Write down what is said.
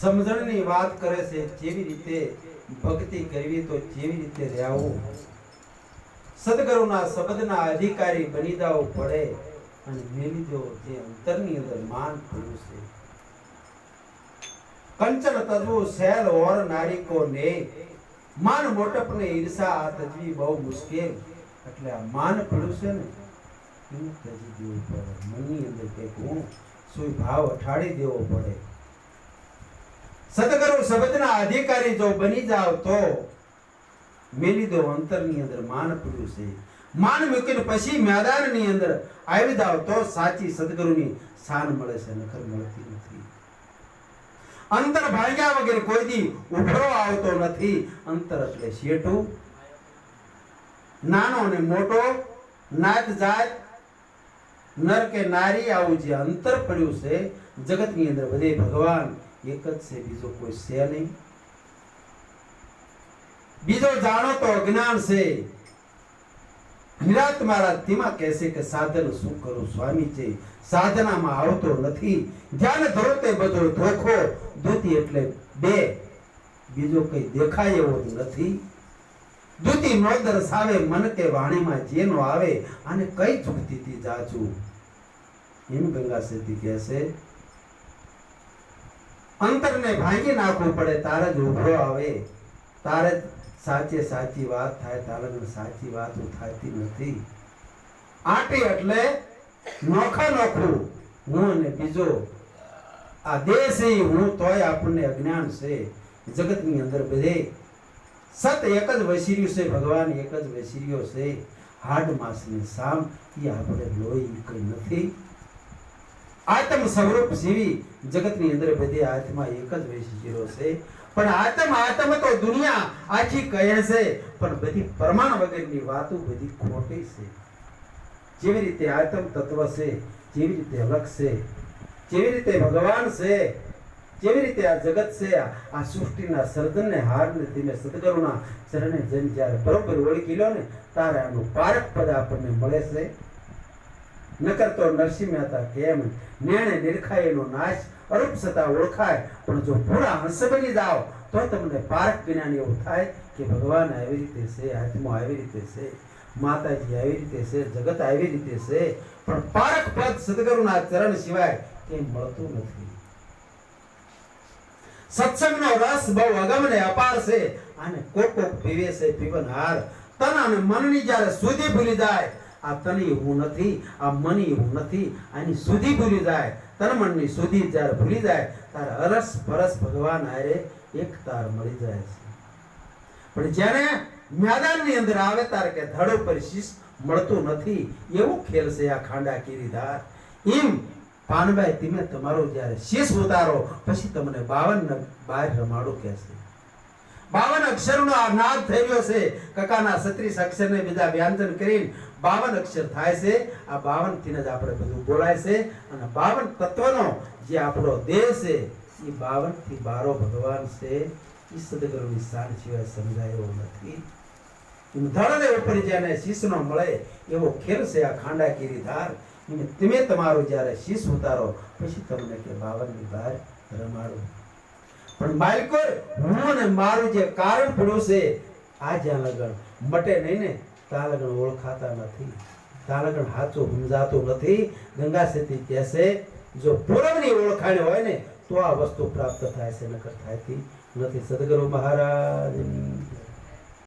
સમજણની વાત કરે છે, જેવી રીતે ભક્તિ કરવી તો જેવી રીતે રહેવું. સદગુરુના શબ્દના અધિકારી બની જવું પડે અને મેલી દો જે અંતરની અંદર માન પડ્યું છે. કંચન તજવું શૈલ ઓર નારીકો ને માન મોટપ ને ઈર્ષા આ તજવી બહુ મુશ્કેલ. એટલે આ માન પડ્યું છે ને, એનું તજી દેવું પડે. મનની અંદર કંઈક હું સુઈ ભાવ અઠાડી દેવો પડે. સદગુરુ શબ્દના અધિકારી જો બની જાવ તો મેલી દો અંતરની અંદર માન પડ્યું છે માન મૂકીને પછી મેદાનની અંદર આવી જાવ તો સાચી સદગુરુની શાન મળે છે નખર મળતી નથી અંતર ભાગ્યા વગર કોઈ દી ઉભરો આવતો નથી અંતર એટલે શેઠું નાનો અને મોટો નાત જાત નર કે નારી આવું જે અંતર પડ્યું છે જગતની અંદર બધે ભગવાન એક જ છે, બીજો કોઈ છે નહીં. બીજો જાણો તો અજ્ઞાન છે. નિરાત મારા તેમાં કહેશે કે સાધન શું કરું, સ્વામી છે સાધનામાં આવતો નથી. ધ્યાન ધરો તે બધો ધોખો. ધોતી એટલે બે. બીજો કઈ દેખાય એવો નથી. દૂતી નો દર્શાવે, મન કે વાણીમાં જેનો આવે અને કઈ ચૂકતી જાજુ. એમ ગંગા સિદ્ધિ કહે છે અંતરને ભાંગી નાખવું પડે, તારે જ ઉભરો આવે. તારે સાચે સાચી વાત થાય, તારે સાચી વાત થતી નથી. આટી એટલે નોખા નોખું. હું અને બીજો, આ દેશ હું તોય આપણને અજ્ઞાન છે. જગતની અંદર બધે સત એક જ વસીર્યું છે, ભગવાન એક જ વસીર્યો છે. હાડ માસ ને સામ એ આપણે લોહી કઈ નથી. આત્મ સ્વરૂપ જીવી જગતની અંદર બધી આત્મા એક જ વૈશિષ્ટ્યો છે. પણ આત્મ આત્મ તો દુનિયા આખી કહે છે, પણ બધી પ્રમાણ વગરની વાતો બધી ખોટી છે. જેવી રીતે આત્મ તત્વ છે, જેવી રીતે અલગ છે, જેવી રીતે ભગવાન છે, જેવી રીતે આ જગત છે, આ સૃષ્ટિના સર્જનને હારને ધીમે સદગુરુના ચરણે જેમ જ્યારે બરોબર ઓળખી લો ને તારે આનું પારક પદ આપણને મળે છે. નકર તો નરસિંહ મહેતા કેમ નેણે નિરખાયેલો નાશ અરૂપ સતા ઓળખાય. પણ જો પૂરા હંસ બની જાઓ તો તમને પારક જ્ઞાન એવું થાય કે ભગવાન આવી રીતે છે આત્મા આવી રીતે છે, માતાજી આવી રીતે છે, જગત આવી રીતે છે. પણ પારક પદ સદગુરુના ચરણ સિવાય કેમ મળતું નથી? સત્સંગનો રસ બહુ અગમ ને અપાર છે. અને કોકો પીવે છે પીવનહાર તન અને મનની જ્યારે સુધી ભૂલી જાય આ તની હું નથી, આ મની હું નથી. આની સુધી ભૂલી જાય, તન મનની સુધી જ્યારે ભૂલી જાય, ત્યારે અરસ પરસ ભગવાન આરે એક તાર મળી જાય છે. પણ જ્યારે મેદાનની અંદર આવે, ત્યારે કે ધડ ઉપર શીશ મળતું નથી. એવું ખેલ છે આ ખાંડા કીરીધાર એમ પાનભાઈ તમે તમારો જ્યારે શીશ ઉતારો, પછી તમને બાવન બાર રમાડો કહેશે. બાવન અક્ષરનો આ નાદ થઈ છે. કકાના સત્રીસ અક્ષરને બીજા વ્યાંજન કરીને બાવન અક્ષર થાય છે. આ બાવનથી જ આપણે બધું બોલાય છે. અને બાવન તત્વનો જે આપણો દેહ છે, એ બાવનથી બારો ભગવાન છે. એ સદગુરુની શાન સિવાય સમજાયો નથી. ધળને ઉપર જેને શીશનો મળે એવો ખેલ છે આ ખાંડાકીરી ધાર તમે તમારું જ્યારે શીશ ઉતારો, પછી તમને કે બાવનની બહાર રમાડો. પણ માલિકો હું અને મારું જે કારણ પડ્યું છે, આ જ્યાં લગ્ન. મટે નહીં ને, ત્યાં લગન ઓળખાતા નથી. ત્યાં લગન સાચું સમજાતું નથી. ગંગા સેતી કહેશે જો પૂરવની ઓળખાણ હોય ને, તો આ વસ્તુ પ્રાપ્ત થાય છે, નકર થાયતી નથી. સદગુરુ મહારાજ